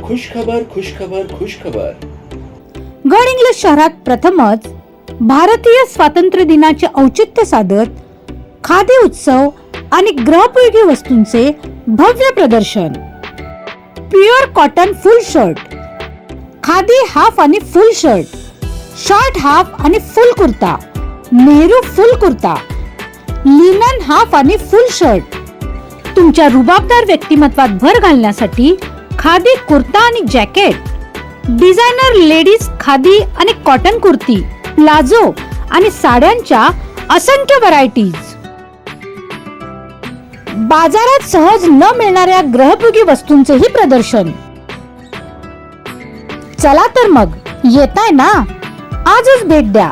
खुशखबर खुश खबर गड इंग्लज शहरात प्रथमच भारतीय स्वातंत्र्य दिनाचे औचित्य साधत खादी उत्सव आणि ग्रहपयोगी वस्तूंचे भव्य प्रदर्शन. Pure cotton full shirt khadi half आणि फुल शर्ट शॉर्ट हाफ आणि full kurta. Nehru full kurta. Linen half आणि फुल शर्ट तुमच्या रुबाबदार व्यक्तिमत्वात भर घालण्यासाठी खादी कुर्ता आणि जॅकेट. डिझायनर लेडीज खादी आणि कॉटन कुर्ती प्लाझो आणि साड्यांच्या असंख्य व्हरायटीज बाजारात सहज न मिळणाऱ्या ग्रहभोगी वस्तूंचेही प्रदर्शन. चला तर मग येताय ना? आजच भेट द्या.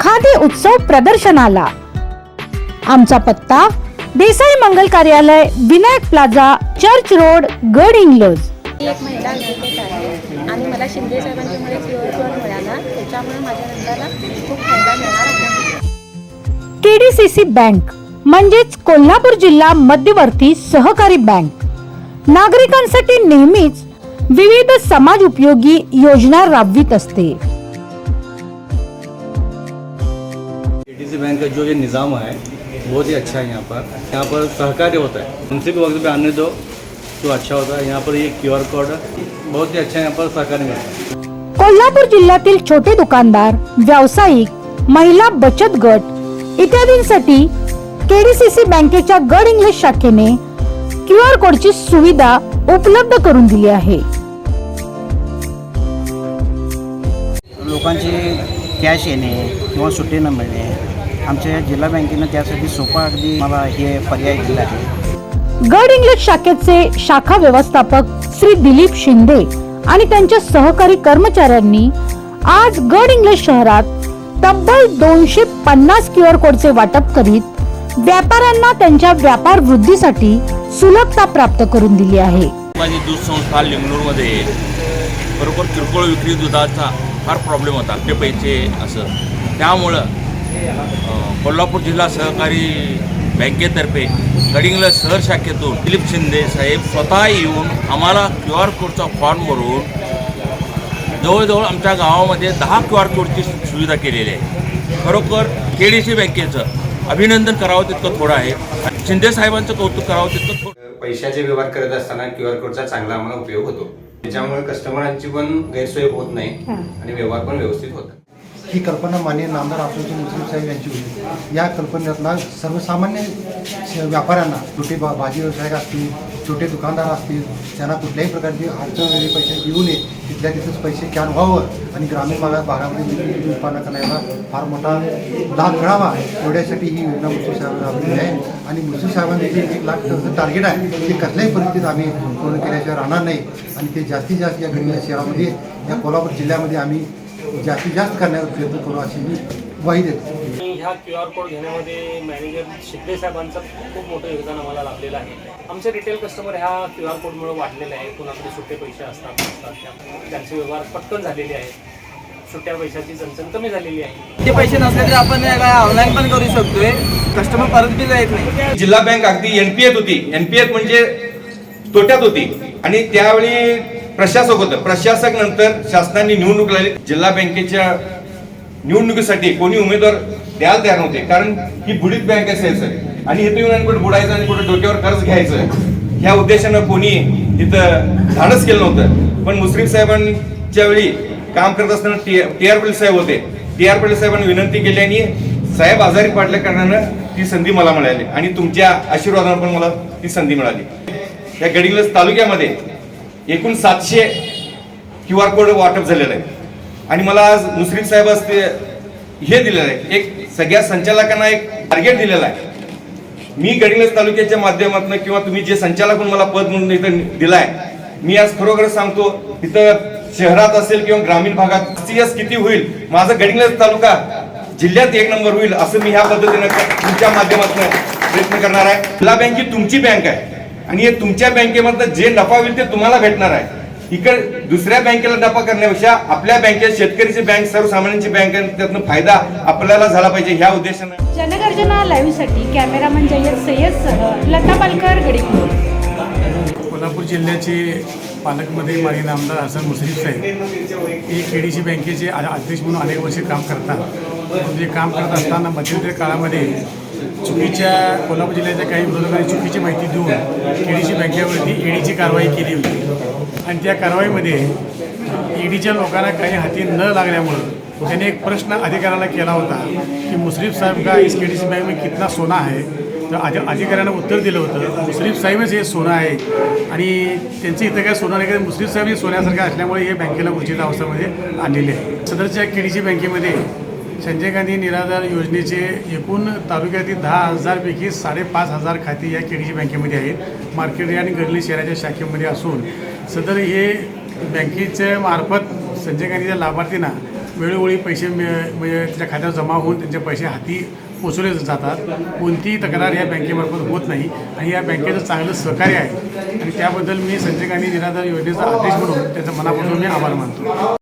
खादी उत्सव प्रदर्शनाला. आमचा पत्ता देसाई मंगल कार्यालय विनायक प्लाझा चर्च रोड गड इंग्लज. मी एक महिला ॲडव्होकेट आहे. आणि मला शिंदे साहेबांच्यामुळे क्युअर कोड मिळाला. त्याच्यामुळे माझ्या नंदाला खूप फायदा मिळणार आहे. केडीसीसी बँक म्हणजेच कोल्हापूर जिल्हा मध्यवर्ती सहकारी बँक. नागरिकांसाठी नेहमीच विविध समाज उपयोगी योजना राबवित असते. सी बैंक का जो ये निज़ाम है बहुत ही अच्छा है यहाँ पर। यहाँ पर सहकार्य होता है। उनसे भी वक्त पे आने दो। तो अच्छा होता. है यहाँ पर ये क्यू आर कोड बहुत ही अच्छा है यहाँ पर सहकार्य मिलता है कोल्हापूर जिल्ह्यातील छोटे दुकानदार व्यावसायिक महिला बचत गट इत्यादींसाठी केडीसीसी बँकेच्या गड इंग्लिश शाखेने क्यू आर कोडची सुविधा उपलब्ध करून दिली आहे. लोकांची कॅश येणे किंवा सुट्टी न मिळणे आमच्या जिल्हा बँकेनं त्यासाठी सोपा अगदी मला हे पर्याय दिला आहे. गड इंग्लिश शाखेचे शाखा व्यवस्थापक श्री दिलीप शिंदे आणि त्यांच्या सहकारी कर्मचाऱ्यांनी आज गड इंग्लिश शहरात तब्बल दोनशे पन्नास क्यू आर कोडचे वाटप करीत व्यापाऱ्यांना त्यांच्या व्यापार वृद्धीसाठी सुलभता प्राप्त करून दिली आहे. माझी दूध संस्था लिंगणूरमध्ये बरोबर किरकोळ विक्री दुधाचा फार प्रॉब्लेम होता. आपले पैसे असं. त्यामुळं कोल्हापूर जिल्हा सहकारी बँकेतर्फे गडिंगला शहर शाखेतून दिलीप शिंदे साहेब स्वतः येऊन आम्हाला क्यू आर कोडचा फॉर्म भरून जवळजवळ आमच्या गावामध्ये दहा क्यू आर कोडची सुविधा केलेली आहे. खरोखर के डी सी बँकेचं अभिनंदन करावं तितकं थोडं आहे. आणि शिंदे साहेबांचं कौतुक करावं तितकं थोडं पैशाचे व्यवहार करत असताना क्यू आर कोडचा चांगला आम्हाला उपयोग होतो. त्याच्यामुळे कस्टमरांची पण गैरसोय होत नाही आणि व्यवहार पण व्यवस्थित होतात. ही कल्पना माननीय नामदार आमचे मुस्लिम साहेब यांची होती. या कल्पनेतला सर्वसामान्य श- व्यापाऱ्यांना छोटे बा भाजी व्यावसायिक असतील छोटे दुकानदार असतील त्यांना कुठल्याही प्रकारची अडचण वगैरे पैसे येऊ नये तिथल्या तिथेच पैसे कॅन व्हावं आणि ग्रामीण भागात भागामध्ये विक्री उत्पन्न करण्याला फार मोठा लाभ मिळावा एवढ्यासाठी ही योजना मुस्लिम साहेब राबवलेली आहे. आणि मुस्लिम साहेबांचे जे एक लाख टार्गेट आहे ते कसल्याही परिस्थितीत आम्ही पूर्ण केल्याशिवाय राहणार नाही. आणि ते जास्तीत जास्त या गणित शहरामध्ये या कोल्हापूर जिल्ह्यामध्ये आम्ही जास्तीत जास्त करण्याचा प्रयत्न करू अशी मी ग्वाही देतो. ह्या क्यू आर कोड घेण्यामध्ये मॅनेजर शिंदे साहेबांचं खूप मोठं योगदान आम्हाला लाभलेलं आहे. आमचे रिटेल कस्टमर ह्या क्यू आर कोडमुळे वाढलेले आहे कोणाकडे सुट्टे पैसे असतात नसतात त्यांचे व्यवहार पटकन झालेले आहेत. सुट्ट्या पैशाची चणचण कमी झालेली आहे. ते पैसे नसले तरी आपण ऑनलाईन पण करू शकतोय. कस्टमर परत बी जात नाही. जिल्हा बँक अगदी एनपीएत होती. एनपीएत म्हणजे तोट्यात होती. आणि त्यावेळी प्रशासक होतं प्रशासक नंतर शासनाने निवडणूक लागली जिल्हा बँकेच्या निवडणुकीसाठी कोणी उमेदवार द्यायला तयार नव्हते. कारण ही बुडीत बँक असेल सर. आणि इथं येऊन आणि कुठे बुडायचं आणि कुठे डोक्यावर कर्ज घ्यायचं ह्या उद्देशानं कोणी तिथं धाडस केलं नव्हतं. पण मुस्लिम साहेबांच्या वेळी काम करत असताना टी आर पाटील साहेब होते. टी आर पाटील साहेबांनी विनंती केली आणि साहेब आजारी पडल्या कारणानं ती संधी मला मिळाली आणि तुमच्या आशीर्वादानं पण मला ती संधी मिळाली. या गडिंग्लज तालुक्यामध्ये एकूण सातशे क्यू आर कोड वाटप झालेलं आहे. आणि मला आज मुस्लिम साहेब असते हे दिलेलं आहे. एक सगळ्या संचालकांना एक टार्गेट दिलेलं आहे. मी गडिंग्लज तालुक्याच्या माध्यमातून किंवा तुम्ही जे संचालक म्हणून मला पद म्हणून इथं दिलाय मी आज खरोखर सांगतो इथं शहरात असेल किंवा ग्रामीण भागात सीएस किती होईल माझा गडिंग्लज तालुका जिल्ह्यात एक नंबर होईल असं मी ह्या पद्धतीनं तुमच्या माध्यमातून प्रयत्न करणार आहे. जिल्हा बँक ही तुमची बँक आहे. आणि हे तुमच्या बँकेमधनं जे नफा होईल ते तुम्हाला भेटणार आहे. इकडे दुसऱ्या बँकेला नफा करण्यापेक्षा आपल्या बँकेत शेतकरीची बँक सर्वसामान्यांची बँक त्यातनं फायदा आपल्याला झाला पाहिजे ह्या उद्देशानं. जनगर्जना लाईव्हसाठी कॅमेरामन जय्यद सय्यद सह लता पालकर कोल्हापूर जिल्ह्याचे पालकमध्ये माझे नामदार हसन मुश्रीफ साहेब हे के डी सी बँकेचे अध्यक्ष म्हणून अनेक वर्षे काम करतात. म्हणजे काम करत असताना मध्यंतरी काळामध्ये चुकीच्या कोल्हापूर जिल्ह्याच्या काही विरोधकांनी चुकीची माहिती देऊन के बँकेवरती ईडीची कारवाई केली होती. आणि त्या कारवाईमध्ये ईडीच्या लोकांना काही हाती न लागल्यामुळं त्यांनी एक प्रश्न अधिकाऱ्याला केला होता की मुश्रीफ साहेब का इस के डी सी बँक में कितना सोना है तर अधि अधिकाऱ्यानं उत्तर दिलं होतं मुश्रीफ साहेबच हे सोनं आहे. आणि त्यांचं इथं काय सोनं नाही का मुश्रीफ साहेब हे सोन्यासारखं असल्यामुळे हे बँकेला उचित अवस्थेमध्ये आणलेले आहे. सदरच्या के डी सी बँकेमध्ये संजय गांधी निराधार योजनेचे एकूण तालुक्यातील दहा हजारपैकी साडेपाच हजार खाती या केडीसी बँकेमध्ये आहेत. मार्केट आणि गडली शहराच्या शाखेमध्ये असून सदर हे बँकेच्या मार्फत संजय गांधीच्या लाभार्थींना वेळोवेळी पैसे मिळ- म्हणजे त्याच्या खात्यावर जमा होऊन त्यांचे पैसे हाती पोचवले जातात. कोणतीही तक्रार या बँकेमार्फत होत नाही आणि या बँकेचं चांगलं सहकार्य आहे. आणि त्याबद्दल मी संजय गांधी निराधार योजनेचा आदेश म्हणून त्याचा मनापासून मी आभार मानतो.